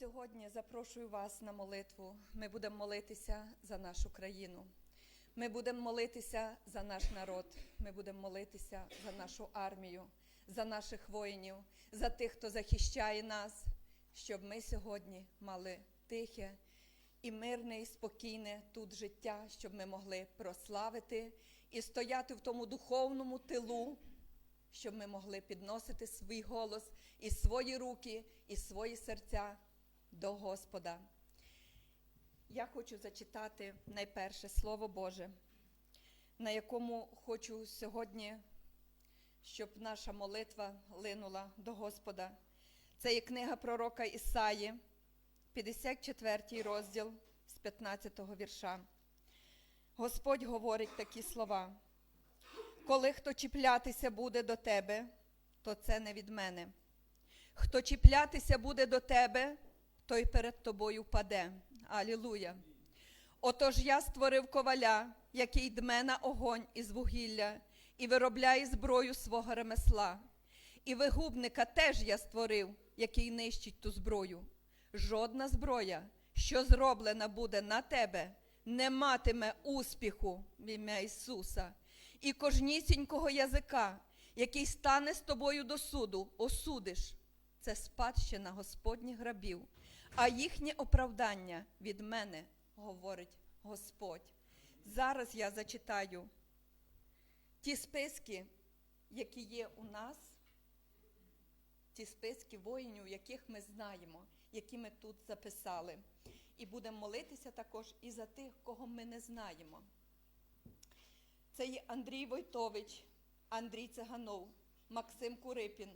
Сьогодні запрошую вас на молитву. Ми будемо молитися за нашу країну. Ми будемо молитися за наш народ. Ми будемо молитися за нашу армію, за наших воїнів, за тих, хто захищає нас, щоб ми сьогодні мали тихе і мирне, і спокійне тут життя, щоб ми могли прославити і стояти в тому духовному тилу, щоб ми могли підносити свій голос і свої руки, і свої серця до Господа. Я хочу зачитати найперше Слово Боже, на якому хочу сьогодні, щоб наша молитва линула до Господа. Це є книга пророка Ісаї, 54 розділ з 15 вірша. Господь говорить такі слова. Коли хто чіплятися буде до тебе, то це не від мене. Хто чіплятися буде до тебе, той перед тобою паде. Алілуя. Отож я створив коваля, який дме на огонь із вугілля, і виробляє зброю свого ремесла. І вигубника теж я створив, який нищить ту зброю. Жодна зброя, що зроблена буде на тебе, не матиме успіху в ім'я Ісуса. І кожнісінького язика, який стане з тобою до суду, осудиш. Це спадщина Господніх грабів, а їхнє оправдання від мене, говорить Господь. Зараз я зачитаю ті списки, які є у нас, ті списки воїнів, яких ми знаємо, які ми тут записали. І будемо молитися також і за тих, кого ми не знаємо. Це є Андрій Войтович, Андрій Циганов, Максим Курипін,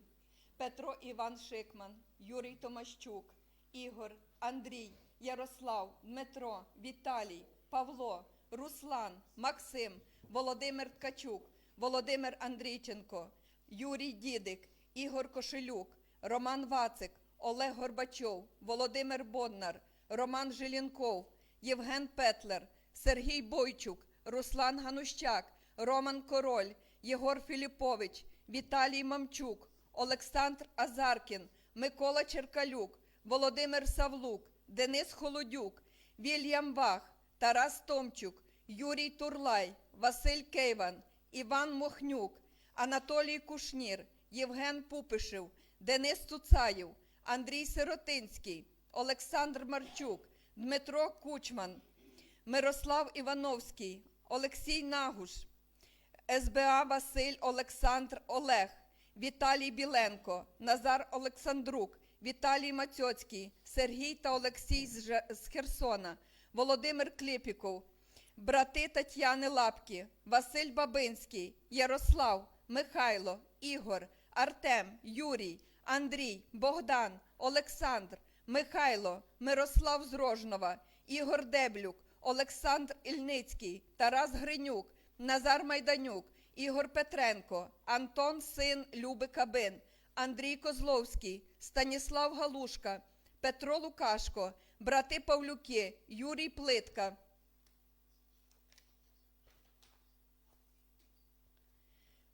Петро Іван Шикман, Юрій Томащук, Ігор, Андрій, Ярослав, Дмитро, Віталій, Павло, Руслан, Максим, Володимир Ткачук, Володимир Андрійченко, Юрій Дідик, Ігор Кошелюк, Роман Вацик, Олег Горбачов, Володимир Боднар, Роман Жилінков, Євген Петлер, Сергій Бойчук, Руслан Ганущак, Роман Король, Єгор Філіпович, Віталій Мамчук, Олександр Азаркін, Микола Черкалюк, Володимир Савлук, Денис Холодюк, Вільям Вах, Тарас Томчук, Юрій Турлай, Василь Кейван, Іван Мохнюк, Анатолій Кушнір, Євген Пупишев, Денис Цуцаєв, Андрій Сиротинський, Олександр Марчук, Дмитро Кучман, Мирослав Івановський, Олексій Нагуш, СБА Василь Олександр Олег, Віталій Біленко, Назар Олександрук, Віталій Мацьоцький, Сергій та Олексій з Херсона, Володимир Кліпіков, брати Тетяни Лапки, Василь Бабинський, Ярослав, Михайло, Ігор, Артем, Юрій, Андрій, Богдан, Олександр, Михайло, Мирослав з Рожнова, Ігор Деблюк, Олександр Ільницький, Тарас Гринюк, Назар Майданюк, Ігор Петренко, Антон син Люби Кабин, Андрій Козловський, Станіслав Галушка, Петро Лукашко, брати Павлюки, Юрій Плитка.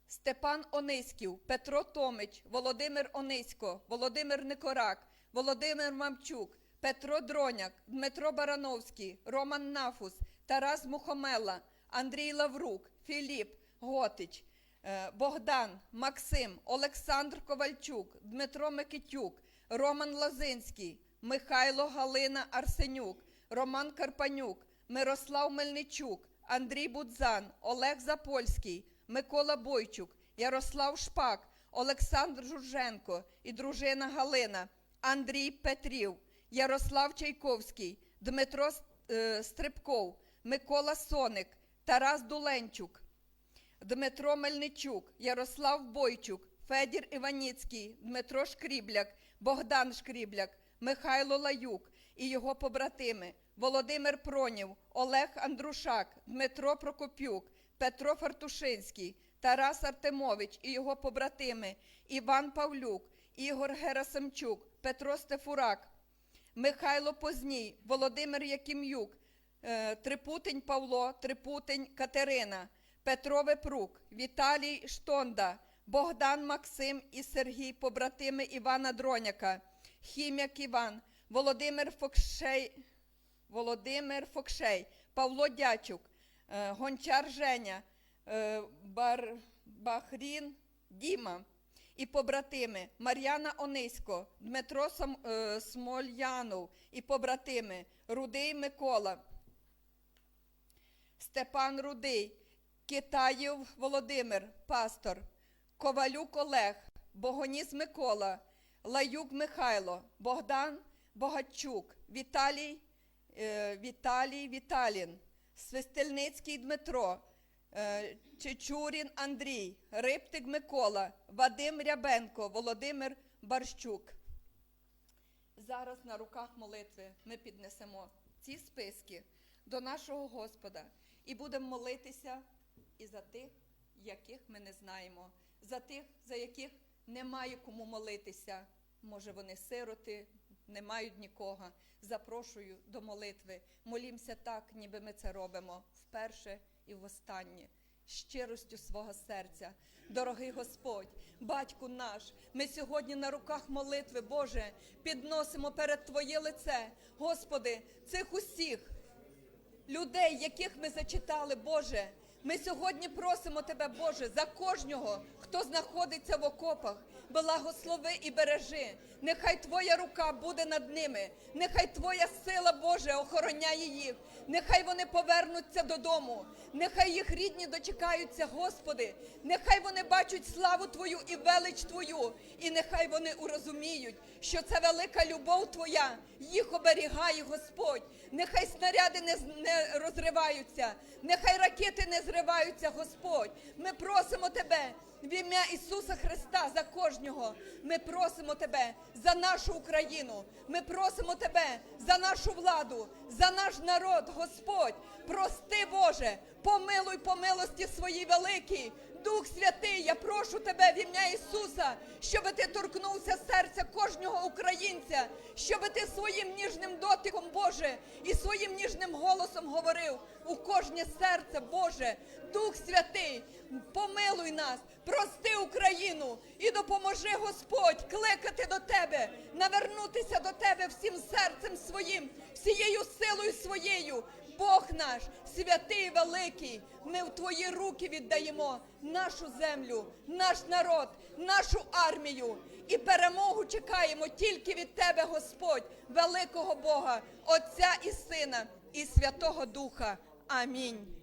Степан Ониськів, Петро Томич, Володимир Онисько, Володимир Никорак, Володимир Мамчук, Петро Дроняк, Дмитро Барановський, Роман Нафус, Тарас Мухомела, Андрій Лаврук, Філіп Готич, Богдан, Максим, Олександр Ковальчук, Дмитро Микитюк, Роман Лозинський, Михайло Галина Арсенюк, Роман Карпанюк, Мирослав Мельничук, Андрій Будзан, Олег Запольський, Микола Бойчук, Ярослав Шпак, Олександр Журженко і дружина Галина, Андрій Петрів, Ярослав Чайковський, Дмитро е, Стрибков, Микола Соник, Тарас Дуленчук, Дмитро Мельничук, Ярослав Бойчук, Федір Іваніцький, Дмитро Шкрібляк, Богдан Шкрібляк, Михайло Лаюк і його побратими, Володимир Пронів, Олег Андрушак, Дмитро Прокопюк, Петро Фартушинський, Тарас Артемович і його побратими, Іван Павлюк, Ігор Герасимчук, Петро Стефурак, Михайло Позній, Володимир Яким'юк, е, Трипутень Павло, Трипутень Катерина, Петро Вепрук, Віталій Штонда, Богдан Максим і Сергій, побратими Івана Дроняка, Хім'як Іван, Володимир Фокшей, Володимир Фокшей, Павло Дячук, е, Гончар Женя, е, Бар, Бахрін Діма і побратими Мар'яна Онисько, Дмитро Сам, е, Смольянов і побратими Рудий Микола, Степан Рудий, Китаєв Володимир, пастор, Ковалюк Олег, Богоніс Микола, Лаюк Михайло, Богдан Богачук, Віталій, е, Віталій Віталін, Свистельницький Дмитро, е, Чечурін Андрій, Риптик Микола, Вадим Рябенко, Володимир Барщук. Зараз на руках молитви ми піднесемо ці списки до нашого Господа і будемо молитися і за тих, яких ми не знаємо, за тих, за яких немає кому молитися. Може, вони сироти, не мають нікого. Запрошую до молитви. Молімося так, ніби ми це робимо вперше і востаннє. Щиростю свого серця, дорогий Господь, батьку наш, ми сьогодні на руках молитви, Боже, підносимо перед Твоє лице, Господи, цих усіх, людей, яких ми зачитали, Боже. Ми сьогодні просимо Тебе, Боже, за кожного, хто знаходиться в окопах. Благослови і бережи. Нехай Твоя рука буде над ними. Нехай Твоя сила, Боже, охороняє їх. Нехай вони повернуться додому. Нехай їх рідні дочекаються, Господи. Нехай вони бачать славу Твою і велич Твою. І нехай вони урозуміють, що це велика любов Твоя їх оберігає, Господь. Нехай снаряди не, розриваються, нехай ракети не зриваються, Господь. Ми просимо Тебе в ім'я Ісуса Христа за кожного. Ми просимо Тебе за нашу Україну. Ми просимо Тебе за нашу владу, за наш народ, Господь. Прости, Боже, помилуй по милості своїй великій. Дух Святий, я прошу тебе в ім'я Ісуса, щоб ти торкнувся серця кожного українця, щоб ти своїм ніжним дотиком, Боже, і своїм ніжним голосом говорив у кожне серце, Боже, Дух Святий, помилуй нас, прости Україну і допоможи Господь кликати до тебе, навернутися до тебе всім серцем своїм, всією силою своєю. Бог наш, святий великий, ми в твої руки віддаємо нашу землю, наш народ, нашу армію. І перемогу чекаємо тільки від тебе, Господь, великого Бога, Отця і Сина і Святого Духа. Амінь.